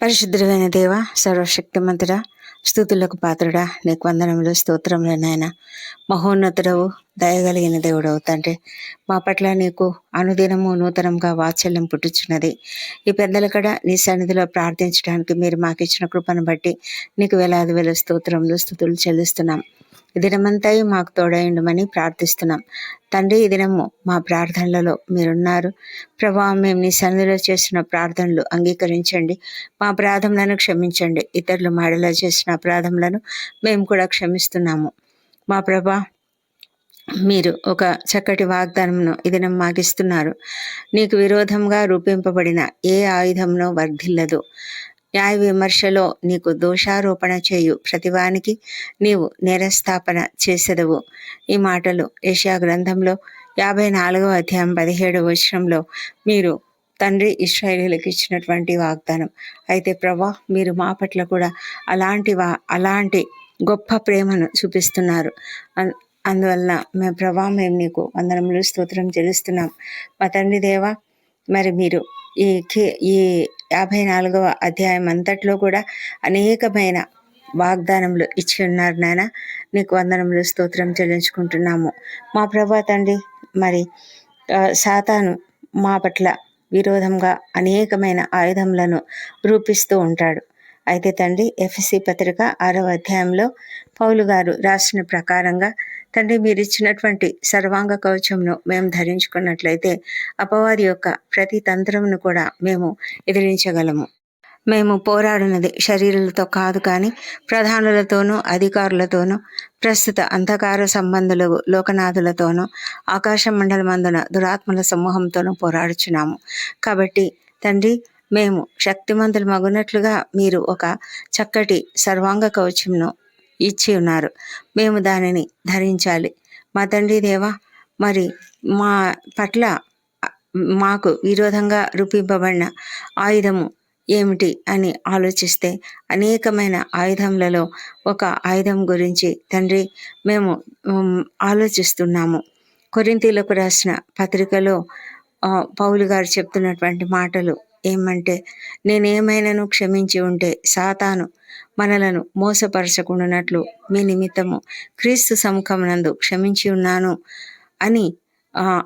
పరిశుద్ధుడైన దేవ సర్వశక్తిమంతుడా స్థుతులకు పాత్రుడా నీకు వందనములు స్తోత్రములు నాయన. మహోన్నతుడవు దయగలిగిన దేవుడవు తండ్రి. మా పట్ల నీకు అనుదినము నూతనంగా వాత్సల్యం పుట్టుచున్నది. ఈ పెద్దల కడ నీ సన్నిధిలో ప్రార్థించడానికి మీరు మాకు ఇచ్చిన కృపను బట్టి నీకు వేలాది వేల స్తోత్రములు స్థుతులు చెల్లిస్తున్నాం. ఈ దినమంతాయి మాకు తోడయండమని ప్రార్థిస్తున్నాం. తండ్రి ఈ దినము మా ప్రార్థనలలో మీరున్నారు. ప్రభా మేము నీ సన్నిధిలో చేసిన ప్రార్థనలు అంగీకరించండి. మా ప్రార్థనలను క్షమించండి. ఇతరులు మాడలో చేసిన అపరాధములను మేము కూడా క్షమిస్తున్నాము. మా ప్రభా మీరు ఒక చక్కటి వాగ్దానంను ఇది మాగిస్తున్నారు. నీకు విరోధంగా రూపింపబడిన ఏ ఆయుధంనో వర్ధిల్లదు. న్యాయ విమర్శలో నీకు దోషారోపణ చేయు ప్రతివానికి నీవు నేరస్థాపన చేసెదవు. ఈ మాటలు ఏషియా గ్రంథంలో యాభై నాలుగవ అధ్యాయం పదిహేడవ వచనంలో మీరు తండ్రి ఇస్రాయేలీలకు ఇచ్చినటువంటి వాగ్దానం. అయితే ప్రభా మీరు మా పట్ల కూడా అలాంటి వా అలాంటి గొప్ప ప్రేమను చూపిస్తున్నారు. అన్- అందువలన మేము ప్రభా మేము నీకు వందనములు స్తోత్రం చెల్లిస్తున్నాం. మా తండ్రి దేవ మరి మీరు ఈ కే- ఈ యాభై నాలుగవ అధ్యాయం అంతట్లో కూడా అనేకమైన వాగ్దానములు ఇచ్చి ఉన్నారు నాయన. నీకు వందనములు స్తోత్రం చెల్లించుకుంటున్నాము. మా ప్రభా తండ్రి మరి సాతాను మా పట్ల విరోధంగా అనేకమైన ఆయుధములను రూపిస్తూ ఉంటాడు. అయితే తండ్రి ఎఫ్ఎసి పత్రిక ఆరవ అధ్యాయంలో పౌలు గారు రాసిన ప్రకారంగా తండ్రి మీరు ఇచ్చినటువంటి సర్వాంగ కవచంను మేము ధరించుకున్నట్లయితే అపవాది యొక్క ప్రతి తంత్రమును కూడా మేము ఎదిరించగలము. మేము పోరాడినది శరీరాలతో కాదు కానీ ప్రధానులతోనూ అధికారులతోనూ ప్రస్తుత అంధకార సంబంధులు లోకనాథులతోనూ ఆకాశ మండలమందున దురాత్మల సమూహంతోనూ పోరాడుచున్నాము. కాబట్టి తండ్రి మేము శక్తిమంతులు మగునట్లుగా మీరు ఒక చక్కటి సర్వాంగ కవచంను ఇచ్చి ఉన్నారు. మేము దానిని ధరించాలి. మా తండ్రి దేవా మరి మా పట్ల మాకు విరోధంగా రూపింపబడిన ఆయుధము ఏమిటి అని ఆలోచిస్తే అనేకమైన ఆయుధములలో ఒక ఆయుధం గురించి తండ్రి మేము ఆలోచిస్తున్నాము. కొరింతీలకు రాసిన పత్రికలో పౌలు గారు చెప్తున్నటువంటి మాటలు ఏమంటే నేనేమైనాను క్షమించి ఉంటే సాతాను మనలను మోసపరచకుండానట్లు మీ నిమిత్తము క్రీస్తు సముఖమునందు క్షమించి ఉన్నాను అని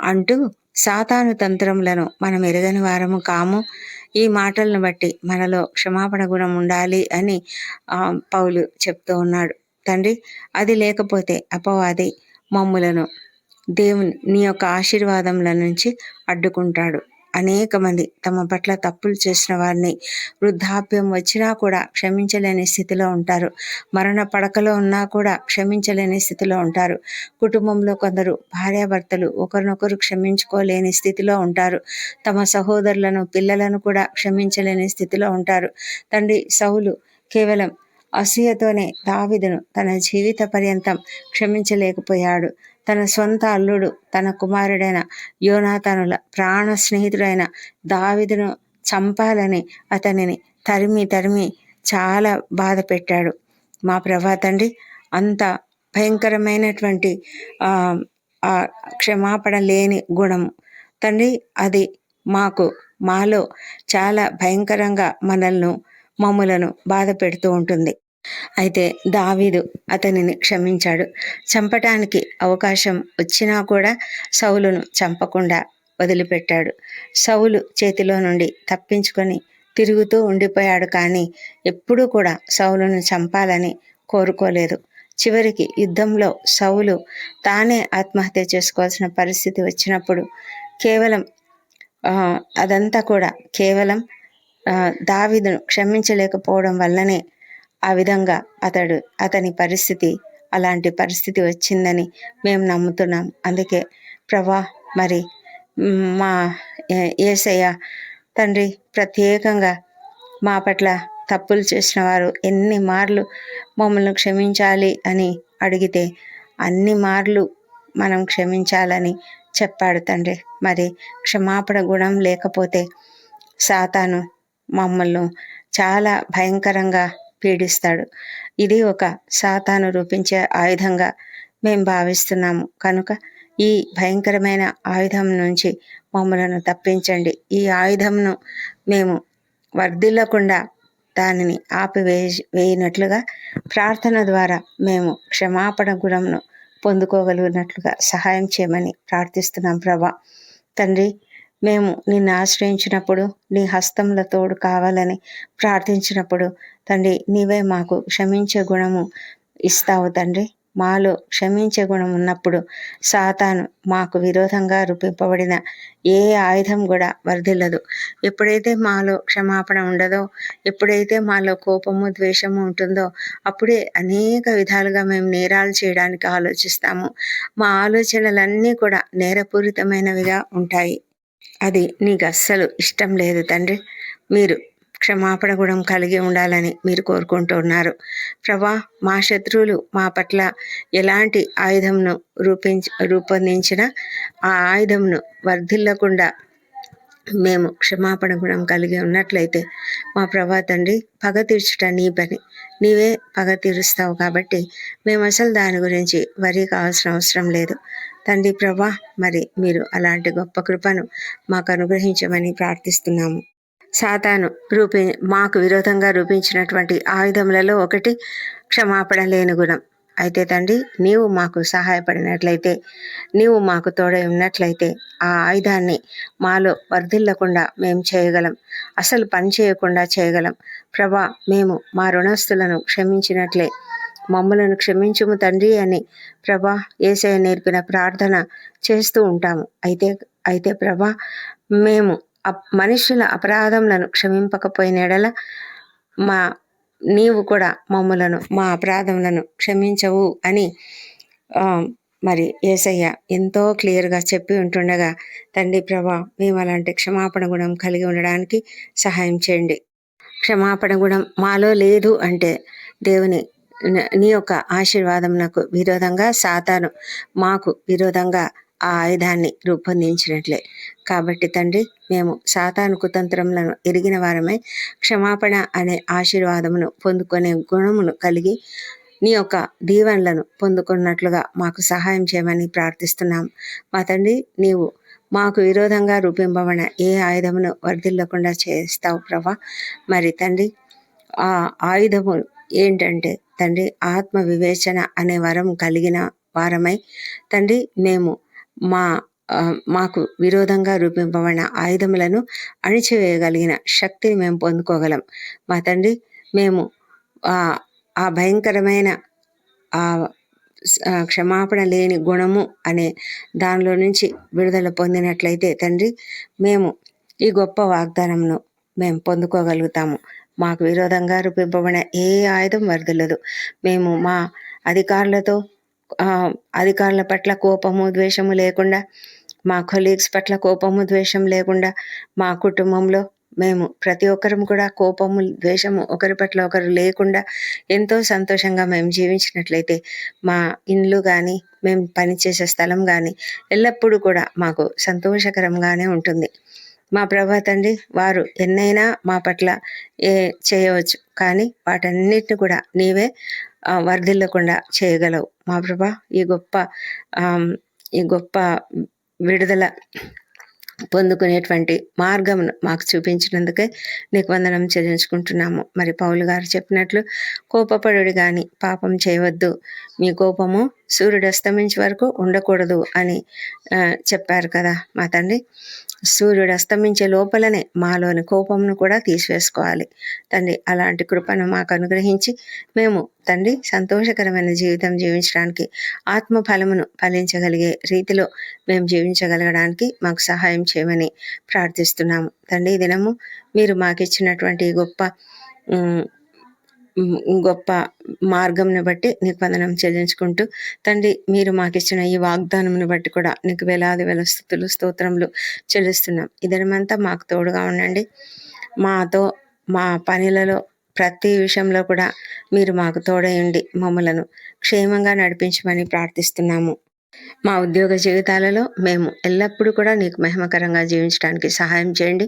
అంటూ సాతాను తంత్రములను మనం ఎరగని వారము కాము. ఈ మాటలను బట్టి మనలో క్షమాపణ గుణం ఉండాలి అని పౌలు చెప్తూ ఉన్నాడు. తండ్రి అది లేకపోతే అపవాది మమ్ములను దేవుని నీ యొక్క ఆశీర్వాదముల నుంచి అడ్డుకుంటాడు. అనేక మంది తమ పట్ల తప్పులు చేసిన వారిని వృద్ధాప్యం వచ్చినా కూడా క్షమించలేని స్థితిలో ఉంటారు. మరణ పడకలో ఉన్నా కూడా క్షమించలేని స్థితిలో ఉంటారు. కుటుంబంలో కొందరు భార్యాభర్తలు ఒకరినొకరు క్షమించుకోలేని స్థితిలో ఉంటారు. తమ సహోదరులను పిల్లలను కూడా క్షమించలేని స్థితిలో ఉంటారు. తండ్రి సౌలు కేవలం అసూయతోనే దావిదును తన జీవిత పర్యంతం క్షమించలేకపోయాడు. తన సొంత అల్లుడు తన కుమారుడైన యోనాతనుల ప్రాణ స్నేహితుడైన దావిదును చంపాలని అతనిని తరిమి తరిమి చాలా బాధ పెట్టాడు. మా ప్రభా తండ్రి అంత భయంకరమైనటువంటి క్షమాపణ లేని గుణము తండ్రి అది మాకు మాలో చాలా భయంకరంగా మనల్ని మమ్ములను బాధ పెడుతూ ఉంటుంది. అయితే దావీదు అతనిని క్షమించాడు. చంపటానికి అవకాశం వచ్చినా కూడా సౌలును చంపకుండా వదిలిపెట్టాడు. సౌలు చేతిలో నుండి తప్పించుకొని తిరుగుతూ ఉండిపోయాడు కానీ ఎప్పుడూ కూడా సౌలును చంపాలని కోరుకోలేదు. చివరికి యుద్ధంలో సౌలు తానే ఆత్మహత్య చేసుకోవాల్సిన పరిస్థితి వచ్చినప్పుడు కేవలం అదంతా కూడా కేవలం దావిదును దావీదును క్షమించలేకపోవడం వల్లనే ఆ విధంగా అతడు అతని పరిస్థితి అలాంటి పరిస్థితి వచ్చిందని మేము నమ్ముతున్నాం. అందుకే ప్రభా మరి మా ఏసయ్య యేసయ్య తండ్రి ప్రత్యేకంగా మా పట్ల తప్పులు చేసిన వారు ఎన్ని మార్లు మమ్మల్ని క్షమించాలి అని అడిగితే అన్ని మార్లు మనం క్షమించాలని చెప్పాడు తండ్రి. మరి క్షమాపణ గుణం లేకపోతే సాతాను మమ్మల్ని చాలా భయంకరంగా పీడిస్తాడు. ఇది ఒక సాతాను రూపించే ఆయుధంగా మేము భావిస్తున్నాము. కనుక ఈ భయంకరమైన ఆయుధం నుంచి మమ్మలను తప్పించండి. ఈ ఆయుధంను మేము వర్ధిల్లకుండా దానిని ఆపివే వేయినట్లుగా ప్రార్థన ద్వారా మేము క్షమాపణ గుణంను పొందుకోగలిగినట్లుగా సహాయం చేయమని ప్రార్థిస్తున్నాం ప్రభా. తండ్రి మేము నిన్ను ఆశ్రయించినప్పుడు నీ హస్తముల తోడు కావాలని ప్రార్థించినప్పుడు తండ్రి నీవే మాకు క్షమించే గుణము ఇస్తావు తండ్రి. మాలో క్షమించే గుణం ఉన్నప్పుడు సాతాను మాకు విరోధంగా రూపింపబడిన ఏ ఆయుధం కూడా వర్ధిల్లదు. ఎప్పుడైతే మాలో క్షమాపణ ఉండదో ఎప్పుడైతే మాలో కోపము ద్వేషము ఉంటుందో అప్పుడే అనేక విధాలుగా మేము నేరాలు చేయడానికి ఆలోచిస్తాము. మా ఆలోచనలన్నీ కూడా నేరపూరితమైనవిగా ఉంటాయి. అది నీకు అస్సలు ఇష్టం లేదు తండ్రి. మీరు క్షమాపణ గుణం కలిగి ఉండాలని మీరు కోరుకుంటున్నారు. ప్రభా మా శత్రువులు మా పట్ల ఎలాంటి ఆయుధంను రూపించ రూపొందించిన ఆ ఆయుధంను వర్ధిల్లకుండా మేము క్షమాపణ గుణం కలిగి ఉన్నట్లయితే మా ప్రభా తండ్రి పగ తీర్చుట నీ పని. నీవే పగ తీరుస్తావు కాబట్టి మేము అసలు దాని గురించి వరి కావాల్సిన అవసరం లేదు. తండ్రి ప్రభా మరి మీరు అలాంటి గొప్ప కృపను మాకు అనుగ్రహించమని ప్రార్థిస్తున్నాము. సాతాను రూపి మాకు విరోధంగా రూపించినటువంటి ఆయుధములలో ఒకటి క్షమాపణ లేని గుణం. అయితే తండ్రి నీవు మాకు సహాయపడినట్లయితే నీవు మాకు తోడై ఉన్నట్లయితే ఆ ఆయుధాన్ని మాలో వర్ధిల్లకుండా మేము చేయగలం. అసలు పని చేయకుండా చేయగలం. ప్రభా మేము మా రుణస్థులను క్షమించినట్లే మమ్మలను క్షమించుము తండ్రి అని ప్రభా ఏసయ నేర్పిన ప్రార్థన చేస్తూ ఉంటాము. అయితే అయితే ప్రభా మేము మనుషుల అపరాధములను క్షమింపకపోయిన ఎడల మా నీవు కూడా మమ్మలను మా అపరాధములను క్షమించవు అని మరి ఏసయ్య ఎంతో క్లియర్గా చెప్పి ఉంటుండగా తండ్రి ప్రభా మేము అలాంటి క్షమాపణ గుణం కలిగి ఉండడానికి సహాయం చేయండి. క్షమాపణ గుణం మాలో లేదు అంటే దేవుని నీ యొక్క ఆశీర్వాదం నాకు విరోధంగా సాతాను మాకు విరోధంగా ఆ ఆయుధాన్ని రూపొందించినట్లే. కాబట్టి తండ్రి మేము సాతాను కుతంత్రములను ఎరిగిన వారమై క్షమాపణ అనే ఆశీర్వాదమును పొందుకునే గుణమును కలిగి నీ యొక్క దీవెనలను పొందుకున్నట్లుగా మాకు సహాయం చేయమని ప్రార్థిస్తున్నాం. మా తండ్రి నీవు మాకు విరోధంగా రూపింపబడిన ఏ ఆయుధమును వర్ధిల్లకుండా చేస్తావు ప్రభా. మరి తండ్రి ఆ ఆయుధము ఏంటంటే తండ్రి ఆత్మ వివేచన అనే వరం కలిగిన వారమై తండ్రి మేము మా మాకు విరోధంగా రూపింపబడిన ఆయుధములను అణిచివేయగలిగిన శక్తిని మేము పొందుకోగలం. మా తండ్రి మేము ఆ భయంకరమైన ఆ క్షమాపణ లేని గుణము అనే దానిలో నుంచి విడుదల పొందినట్లయితే తండ్రి మేము ఈ గొప్ప వాగ్దానంను మేము పొందుకోగలుగుతాము. మాకు విరోధంగా రూపింపబడిన ఏ ఆయుధం వరదలదు. మేము మా అధికారులతో అధికారుల పట్ల కోపము ద్వేషము లేకుండా మా కొలీగ్స్ పట్ల కోపము ద్వేషం లేకుండా మా కుటుంబంలో మేము ప్రతి ఒక్కరం కూడా కోపము ద్వేషము ఒకరి పట్ల ఒకరు లేకుండా ఎంతో సంతోషంగా మేము జీవించినట్లయితే మా ఇండ్లు కానీ మేము పనిచేసే స్థలం కానీ ఎల్లప్పుడూ కూడా మాకు సంతోషకరంగానే ఉంటుంది. మా ప్రభా తండ్రి వారు ఎన్నైనా మా పట్ల ఏ చేయవచ్చు. కానీ వాటన్నిటిని కూడా నీవే వర్ధిల్లకుండా చేయగలవు. మా ప్రభా ఈ గొప్ప ఈ గొప్ప విడుదల పొందుకునేటువంటి మార్గమును మాకు చూపించినందుకే నీకు వందనం చెల్లించుకుంటున్నాము. మరి పౌలు గారు చెప్పినట్లు కోపపడు కానీ పాపం చేయవద్దు. మీ కోపము సూర్యుడు అస్తమించే వరకు ఉండకూడదు అని చెప్పారు కదా మా తండ్రి. సూర్యుడు అస్తమించే లోపలనే మాలోని కోపంను కూడా తీసివేసుకోవాలి. తండ్రి అలాంటి కృపను మాకు అనుగ్రహించి మేము తండ్రి సంతోషకరమైన జీవితం జీవించడానికి ఆత్మ ఫలమును ఫలించగలిగే రీతిలో మేము జీవించగలగడానికి మాకు సహాయం చేయమని ప్రార్థిస్తున్నాము. తండ్రి దినము మీరు మాకు ఇచ్చినటువంటి గొప్ప గొప్ప మార్గంను బట్టి నీకు వందనం చెల్లించుకుంటూ తండ్రి మీరు మాకు ఇచ్చిన ఈ వాగ్దానంను బట్టి కూడా నీకు వేలాది వేల స్థుతులు స్తోత్రములు చెల్లిస్తున్నాం. ఇదనమంతా మాకు తోడుగా ఉండండి. మాతో మా పనులలో ప్రతి విషయంలో కూడా మీరు మాకు తోడయండి మమ్మలను. క్షేమంగా నడిపించమని ప్రార్థిస్తున్నాము. మా ఉద్యోగ జీవితాలలో మేము ఎల్లప్పుడూ కూడా నీకు మహిమకరంగా జీవించడానికి సహాయం చేయండి.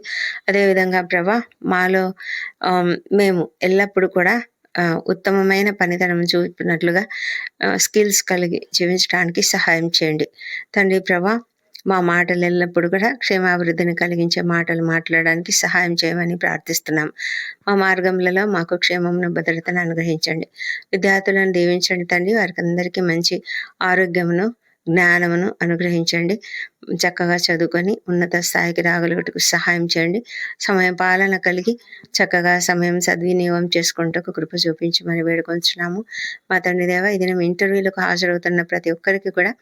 అదేవిధంగా ప్రభా మాలో మేము ఎల్లప్పుడూ కూడా ఉత్తమమైన పనితనం చూపినట్లుగా స్కిల్స్ కలిగి జీవించడానికి సహాయం చేయండి. తండ్రి ప్రభా మా మాటలు ఎల్లప్పుడు కూడా క్షేమాభివృద్ధిని కలిగించే మాటలు మాట్లాడడానికి సహాయం చేయమని ప్రార్థిస్తున్నాం. మా మార్గములలో మాకు క్షేమమును భద్రతను అనుగ్రహించండి. విద్యార్థులను దీవించండి తండ్రి. వారికి అందరికీ మంచి ఆరోగ్యమును జ్ఞానమును అనుగ్రహించండి. చక్కగా చదువుకొని ఉన్నత స్థాయికి రాగలుగుటకు సహాయం చేయండి. సమయం పాలన కలిగి చక్కగా సమయం సద్వినియోగం చేసుకుంటూ కృప చూపించమని వేడుకొంచున్నాము. మా తండ్రి దేవ ఇది ఇంటర్వ్యూలకు హాజరవుతున్న ప్రతి ఒక్కరికి కూడా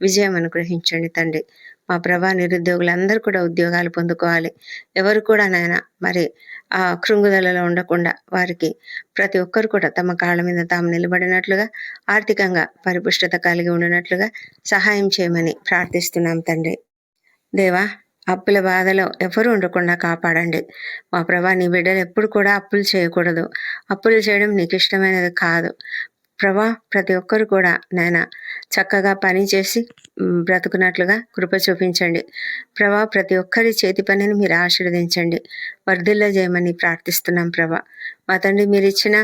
విజయం అనుగ్రహించండి తండ్రి. మా ప్రభా నిరుద్యోగులందరూ కూడా ఉద్యోగాలు పొందుకోవాలి. ఎవరు కూడా నాయన మరి ఆ కృంగుదలలో ఉండకుండా వారికి ప్రతి ఒక్కరు కూడా తమ కాళ్ళ మీద తాము నిలబడినట్లుగా ఆర్థికంగా పరిపుష్టత కలిగి ఉండినట్లుగా సహాయం చేయమని ప్రార్థిస్తున్నాం తండ్రి. దేవా అప్పుల బాధలో ఎవరు ఉండకుండా కాపాడండి. మా ప్రభా నీ బిడ్డలు ఎప్పుడు కూడా అప్పులు చేయకూడదు. అప్పులు చేయడం నీకు ఇష్టమైనది కాదు. ప్రభా ప్రతి ఒక్కరు కూడా నాయన చక్కగా పని చేసి బ్రతుకున్నట్లుగా కృప చూపించండి. ప్రభా ప్రతి ఒక్కరి చేతి పనిని మీరు ఆశీర్వదించండి. వర్ధిల్లో చేయమని ప్రార్థిస్తున్నాం ప్రభా. మా తండ్రి మీరు ఇచ్చిన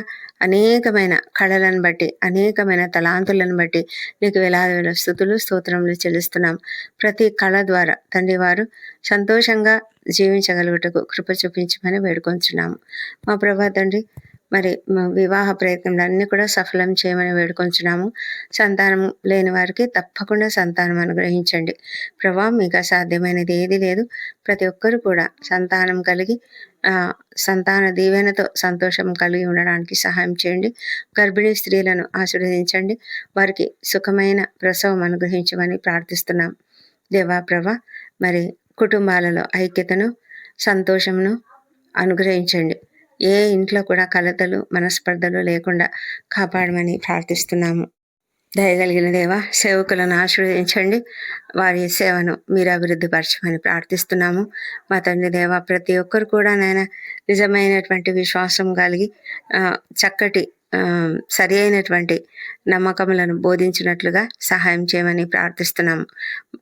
అనేకమైన కళలను బట్టి అనేకమైన తలాంతులను బట్టి నీకు వేలాది వేల స్థుతులు స్తోత్రములు చెల్లిస్తున్నాం. ప్రతి కళ ద్వారా తండ్రి వారు సంతోషంగా జీవించగలుగుటకు కృప చూపించమని వేడుకొంచున్నాము. మా ప్రభా తండ్రి మరి వివాహ ప్రయత్నాలన్నీ కూడా సఫలం చేయమని వేడుకొంచున్నాము. సంతానం లేని వారికి తప్పకుండా సంతానం అనుగ్రహించండి. ప్రభా మీకు అసాధ్యమైనది ఏది లేదు. ప్రతి ఒక్కరు కూడా సంతానం కలిగి సంతాన దీవెనతో సంతోషం కలిగి ఉండడానికి సహాయం చేయండి. గర్భిణీ స్త్రీలను ఆశీర్వదించండి. వారికి సుఖమైన ప్రసవం అనుగ్రహించమని ప్రార్థిస్తున్నాం. దేవా ప్రభ మరి కుటుంబాలలో ఐక్యతను సంతోషమును అనుగ్రహించండి. ఏ ఇంట్లో కూడా కలతలు మనస్పర్ధలు లేకుండా కాపాడమని ప్రార్థిస్తున్నాము. దయగలిగిన దేవ సేవకులను ఆశీర్వదించండి వారి సేవను మీరు అభివృద్ధి పరచమని ప్రార్థిస్తున్నాము. మా తండ్రి దేవ ప్రతి ఒక్కరు కూడా నాయన నిజమైనటువంటి విశ్వాసం కలిగి చక్కటి సరి అయినటువంటి నమ్మకములను బోధించినట్లుగా సహాయం చేయమని ప్రార్థిస్తున్నాము.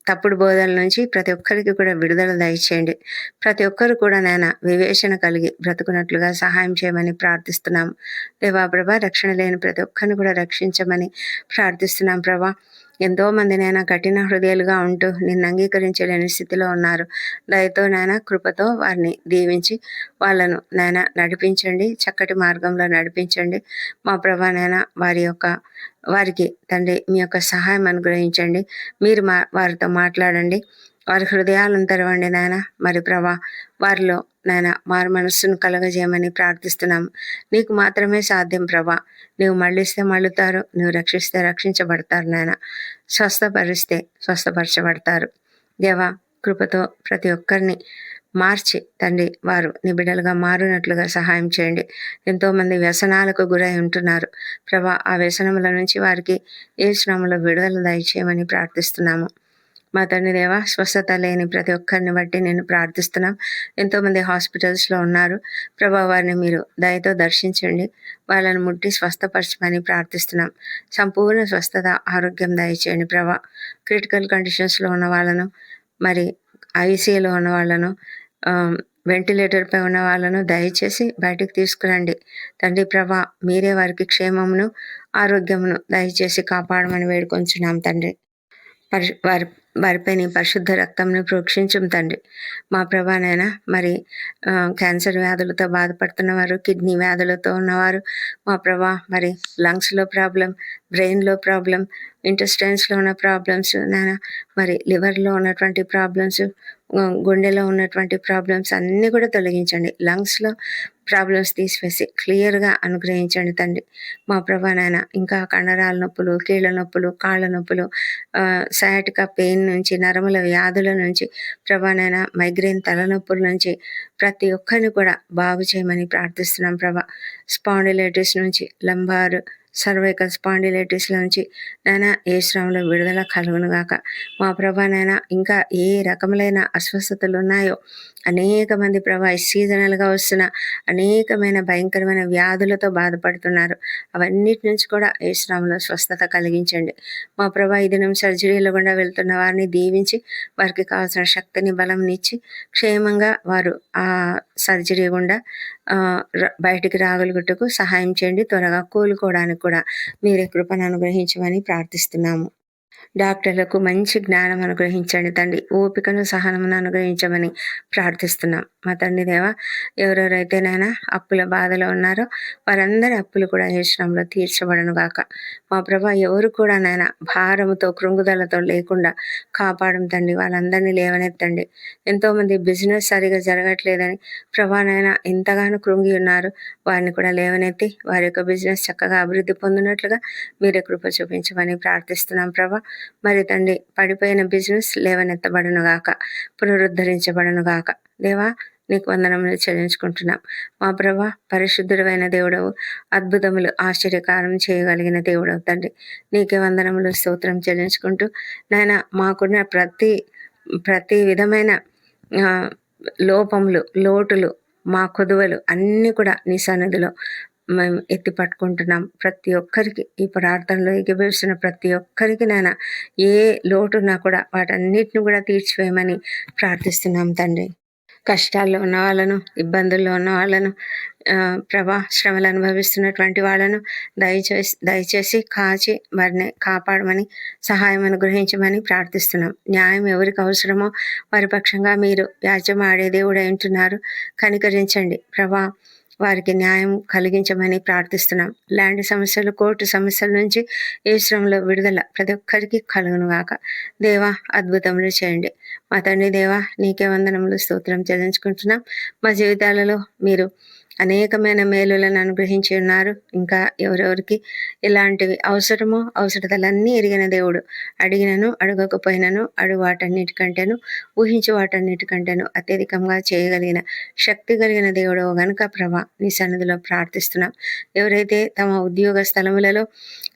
తప్పుడు బోధల నుంచి ప్రతి ఒక్కరికి కూడా విడుదల దయచేయండి. ప్రతి ఒక్కరు కూడా నాయన వివేచన కలిగి బ్రతుకున్నట్లుగా సహాయం చేయమని ప్రార్థిస్తున్నాము. దేవా ప్రభా రక్షణ లేని ప్రతి ఒక్కరిని కూడా రక్షించమని ప్రార్థిస్తున్నాం ప్రభా. ఎంతో మంది నాయన కఠిన హృదయాలుగా ఉంటూ నిన్ను అంగీకరించలేని స్థితిలో ఉన్నారు. దయతో నాయన కృపతో వారిని దీవించి వాళ్ళను నాయన నడిపించండి. చక్కటి మార్గంలో నడిపించండి. మా ప్రభా నాయన వారి యొక్క వారికి తండ్రి మీ యొక్క సహాయం అనుగ్రహించండి. మీరు మా వారితో మాట్లాడండి. వారి హృదయాలను తెరవండి నాయన. మరి ప్రభా వారిలో నాయన వారి మనస్సును కలగజేయమని ప్రార్థిస్తున్నాము. నీకు మాత్రమే సాధ్యం ప్రభా. నువ్వు మళ్ళిస్తే మళ్ళుతారు నువ్వు రక్షిస్తే రక్షించబడతారు నాయన. స్వస్థపరిస్తే స్వస్థపరచబడతారు. దేవా కృపతో ప్రతి ఒక్కరిని మార్చి తండ్రి వారు నిబిడలుగా మారినట్లుగా సహాయం చేయండి. ఎంతోమంది వ్యసనాలకు గురై ఉంటున్నారు. ప్రభా ఆ వ్యసనముల నుంచి వారికి ఏ శ్రమలో విడుదల దయచేయమని ప్రార్థిస్తున్నాము. మా తండ్రి దేవ స్వస్థత లేని ప్రతి ఒక్కరిని బట్టి నేను ప్రార్థిస్తున్నాం. ఎంతోమంది హాస్పిటల్స్లో ఉన్నారు. ప్రభా వారిని మీరు దయతో దర్శించండి. వాళ్ళని ముట్టి స్వస్థపరచమని ప్రార్థిస్తున్నాం. సంపూర్ణ స్వస్థత ఆరోగ్యం దయచేయండి ప్రభా. క్రిటికల్ కండిషన్స్లో ఉన్న వాళ్ళను మరి ఐసీయూలో ఉన్న వాళ్ళను వెంటిలేటర్పై ఉన్న వాళ్ళను దయచేసి బయటకు తీసుకురండి. తండ్రి ప్రభా మీరే వారికి క్షేమమును ఆరోగ్యమును దయచేసి కాపాడమని వేడుకొంచున్నాం తండ్రి. పరి వారి వారిపై నీ పరిశుద్ధ రక్తంను ప్రోక్షించం తండ్రి. మా ప్రభానైనా మరి క్యాన్సర్ వ్యాధులతో బాధపడుతున్నవారు కిడ్నీ వ్యాధులతో ఉన్నవారు మా ప్రభా మరి లంగ్స్లో ప్రాబ్లం బ్రెయిన్లో ప్రాబ్లం ఇంటెస్టైన్స్లో ఉన్న ప్రాబ్లమ్స్ నాయన మరి లివర్లో ఉన్నటువంటి ప్రాబ్లమ్స్ గుండెలో ఉన్నటువంటి ప్రాబ్లమ్స్ అన్నీ కూడా తొలగించండి. లంగ్స్లో ప్రాబ్లమ్స్ తీసివేసి క్లియర్గా అనుగ్రహించండి తండ్రి. మా ప్రభా నాయన ఇంకా కండరాల నొప్పులు కీళ్ళ నొప్పులు కాళ్ళ నొప్పులు సయాటిక పెయిన్ నుంచి నరముల వ్యాధుల నుంచి ప్రభా నాయన మైగ్రేన్ తలనొప్పుల నుంచి ప్రతి ఒక్కరిని కూడా బాగు చేయమని ప్రార్థిస్తున్నాం ప్రభా. స్పాండిలైటిస్ నుంచి లంబారు సర్వైకల్ స్పాండిలైటిస్ నుంచి నాయన ఏ శ్రమలో విడుదల కలుగునుగాక మా ప్రభా నాయన ఇంకా ఏ రకములైన అస్వస్థతలు ఉన్నాయో అనేక మంది ప్రభా సీజనల్గా వస్తున్న అనేకమైన భయంకరమైన వ్యాధులతో బాధపడుతున్నారు. అవన్నిటి నుంచి కూడా ఏ శ్రమలో స్వస్థత కలిగించండి. మా ప్రభా ఈ దినం సర్జరీలో గుండా వెళ్తున్న వారిని దీవించి వారికి కావాల్సిన శక్తిని బలంనిచ్చి క్షేమంగా వారు ఆ సర్జరీ గుండా బయటికి రాగలుగుటకు సహాయం చేయండి. త్వరగా కోలుకోవడానికి కూడా మీరే కృపను అనుగ్రహించమని ప్రార్థిస్తున్నాము. డాక్టర్లకు మంచి జ్ఞానం అనుగ్రహించండి తండ్రి. ఓపికను సహనమును అనుగ్రహించమని ప్రార్థిస్తున్నాం. మా తండ్రి దేవ ఎవరెవరైతే నాయన అప్పుల బాధలో ఉన్నారో వారందరి అప్పులు కూడా యశ్రంలో తీర్చబడను గాక మా ప్రభా ఎవరు కూడా నాయన భారముతో కృంగుదలతో లేకుండా కాపాడం తండ్రి. వాళ్ళందరినీ లేవనెత్తండి. ఎంతోమంది బిజినెస్ సరిగా జరగట్లేదని ప్రభా నాయన ఎంతగానో కృంగి ఉన్నారు. వారిని కూడా లేవనెత్తి వారి యొక్క బిజినెస్ చక్కగా అభివృద్ధి పొందినట్లుగా మీరే కృప చూపించమని ప్రార్థిస్తున్నాం ప్రభా. మరి తండ్రి పడిపోయిన బిజినెస్ లేవనెత్తబడును గాక పునరుద్ధరించబడును గాక దేవా నీకు వందనములు చెల్లించుకుంటున్నాం. మా ప్రభా పరిశుద్ధుడమైన దేవుడవు అద్భుతములు ఆశ్చర్యకారం చేయగలిగిన దేవుడవు తండ్రి. నీకే వందనములు స్తోత్రం చెల్లించుకుంటూ నాయన మాకున్న ప్రతి ప్రతి విధమైన లోపములు లోటులు మా కొదువలు అన్నీ కూడా నీ సన్నిధిలో మేము ఎత్తి పట్టుకుంటున్నాం. ప్రతి ఒక్కరికి ఈ ప్రార్థనలో ఎగివేసిన ప్రతి ఒక్కరికి నాయన ఏ లోటున్నా కూడా వాటన్నిటిని కూడా తీర్చివేయమని ప్రార్థిస్తున్నాం తండ్రి. కష్టాల్లో ఉన్న వాళ్ళను ఇబ్బందుల్లో ఉన్న వాళ్ళను ప్రభా శ్రమలు అనుభవిస్తున్నటువంటి వాళ్ళను దయచేసి దయచేసి కాచి వారిని కాపాడమని సహాయం అనుగ్రహించమని ప్రార్థిస్తున్నాం. న్యాయం ఎవరికి అవసరమో వారి పక్షంగా మీరు యాజ్యం ఆడే దేవుడు అంటున్నారు కనికరించండి. ప్రభా వారికి న్యాయం కలిగించమని ప్రార్థిస్తున్నాం. ల్యాండ్ సమస్యలు కోర్టు సమస్యల నుంచి ఏ శ్రమలో విడుదల ప్రతి ఒక్కరికి కలుగునుగాక దేవా అద్భుతములు చేయండి. మా తండ్రి దేవా నీకే వందనములు స్తోత్రం చెల్లించుకుంటున్నాం. మా జీవితాలలో మీరు అనేకమైన మేలులను అనుగ్రహించి ఉన్నారు. ఇంకా ఎవరెవరికి ఇలాంటివి అవసరమో అవసరతలన్నీ ఎరిగిన దేవుడు. అడిగినను అడగకపోయినను అడుగు వాటన్నిటికంటేను ఊహించి వాటన్నిటికంటేను అత్యధికంగా చేయగలిగిన శక్తి కలిగిన దేవుడు గనుక ప్రభ. నీ సన్నిధిలో ప్రార్థిస్తున్నాం. ఎవరైతే తమ ఉద్యోగ స్థలములలో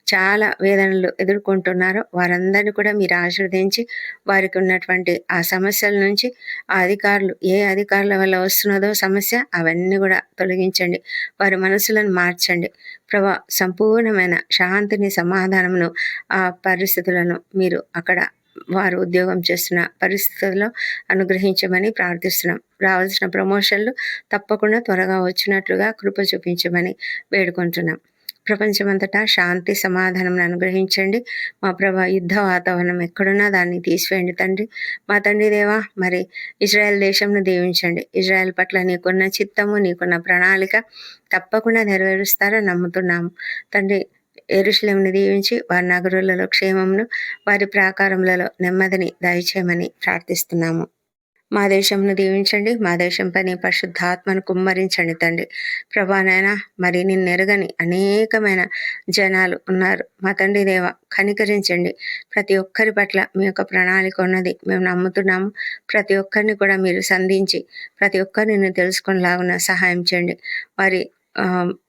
చాలా వేదనలు ఎదుర్కొంటున్నారో వారందరినీ కూడా మీరు ఆశీర్వదించి వారికి ఉన్నటువంటి ఆ సమస్యల నుంచి ఆ అధికారులు ఏ అధికారుల వల్ల వస్తున్నదో సమస్య అవన్నీ కూడా తొలగించండి. వారి మనసులను మార్చండి. ప్రభా సంపూర్ణమైన శాంతిని సమాధానమును ఆ పరిస్థితులను మీరు అక్కడ వారు ఉద్యోగం చేస్తున్న పరిస్థితుల్లో అనుగ్రహించమని ప్రార్థిస్తున్నాం. రావాల్సిన ప్రమోషన్లు తప్పకుండా త్వరగా వచ్చినట్లుగా కృప చూపించమని వేడుకుంటున్నాం. ప్రపంచమంతటా శాంతి సమాధానం అనుగ్రహించండి. మా ప్రభా యుద్ధ వాతావరణం ఎక్కడున్నా దాన్ని తీసివేయండి తండ్రి. మా తండ్రి దేవా మరి ఇజ్రాయెల్ దేశంను దీవించండి. ఇజ్రాయెల్ పట్ల నీకున్న చిత్తము నీకున్న ప్రణాళిక తప్పకుండా నెరవేరుస్తారని నమ్ముతున్నాము. తండ్రి ఎరుశలేంని దీవించి వారి నగరులలో క్షేమమును వారి ప్రాకారములలో నెమ్మదిని దయచేయమని ప్రార్థిస్తున్నాము. మా దేశంను దీవించండి మా దేశం పని పరిశుద్ధాత్మను కుమ్మరించండి తండ్రి. ప్రభానైనా మరి నిన్నెరగని అనేకమైన జనాలు ఉన్నారు. మా తండ్రి దేవ కనికరించండి. ప్రతి ఒక్కరి పట్ల మీ యొక్క ప్రణాళిక ఉన్నది. మేము నమ్ముతున్నాము. ప్రతి ఒక్కరిని కూడా మీరు సంధించి ప్రతి ఒక్కరిని తెలుసుకునేలాగున సహాయం చేయండి. వారి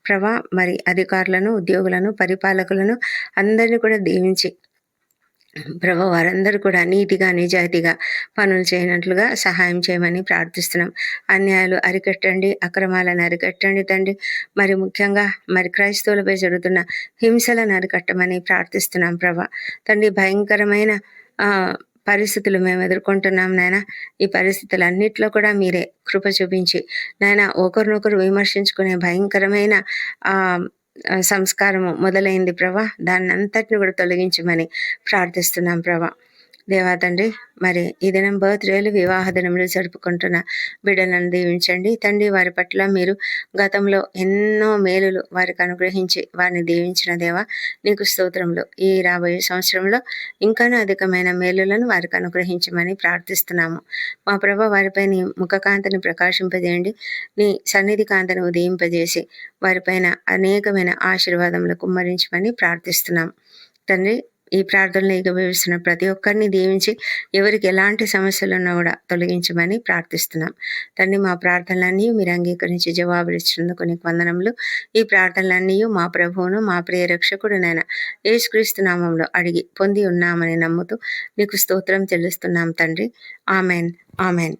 ప్రభా మరి అధికారులను ఉద్యోగులను పరిపాలకులను అందరినీ కూడా దీవించి ప్రభు వారందరూ కూడా నీతిగా నిజాయితీగా పనులు చేయనట్లుగా సహాయం చేయమని ప్రార్థిస్తున్నాం. అన్యాయాలు అరికట్టండి అక్రమాలను అరికట్టండి తండ్రి. మరి ముఖ్యంగా మరి క్రైస్తవులపై జరుగుతున్న హింసలను అరికట్టమని ప్రార్థిస్తున్నాం ప్రభా. తండ్రి భయంకరమైన పరిస్థితులు మేము ఎదుర్కొంటున్నాం నాయన. ఈ పరిస్థితులన్నిట్లో కూడా మీరే కృప చూపించి నాయన ఒకరినొకరు విమర్శించుకునే భయంకరమైన ఆ సంస్కారము మొదలైంది ప్రభా. దాన్ని అంతటిని కూడా తొలగించమని ప్రార్థిస్తున్నాం ప్రభా. దేవా తండ్రి మరి ఈ దినం బర్త్డేలు వివాహ దినములు జరుపుకుంటున్న బిడ్డలను దీవించండి. తండ్రి వారి పట్ల మీరు గతంలో ఎన్నో మేలులు వారికి అనుగ్రహించి వారిని దీవించిన దేవా నీకు స్తోత్రంలో ఈ రాబోయే సంవత్సరంలో ఇంకానూ అధికమైన మేలులను వారికి అనుగ్రహించమని ప్రార్థిస్తున్నాము. మా ప్రభ వారిపై నీ ముఖకాంతిని ప్రకాశింపజేయండి. నీ సన్నిధి కాంతిని ఉదయింపజేసి వారిపైన అనేకమైన ఆశీర్వాదములు కుమ్మరించమని ప్రార్థిస్తున్నాం. తండ్రి ఈ ప్రార్థనలు ఏకీభవిస్తున్న ప్రతి ఒక్కరిని దీవించి ఎవరికి ఎలాంటి సమస్యలు ఉన్నా కూడా తొలగించమని ప్రార్థిస్తున్నాం. తండ్రి మా ప్రార్థనలన్నీ మీరు అంగీకరించి జవాబులు ఇచ్చినందుకు నీకు వందనములు. ఈ ప్రార్థనలన్నీ మా ప్రభువును మా ప్రియ రక్షకుడునైనా యేసుక్రీస్తు నామంలో అడిగి పొంది ఉన్నామని నమ్ముతూ నీకు స్తోత్రం చెల్లిస్తున్నాం తండ్రి. ఆమెన్. ఆమెన్.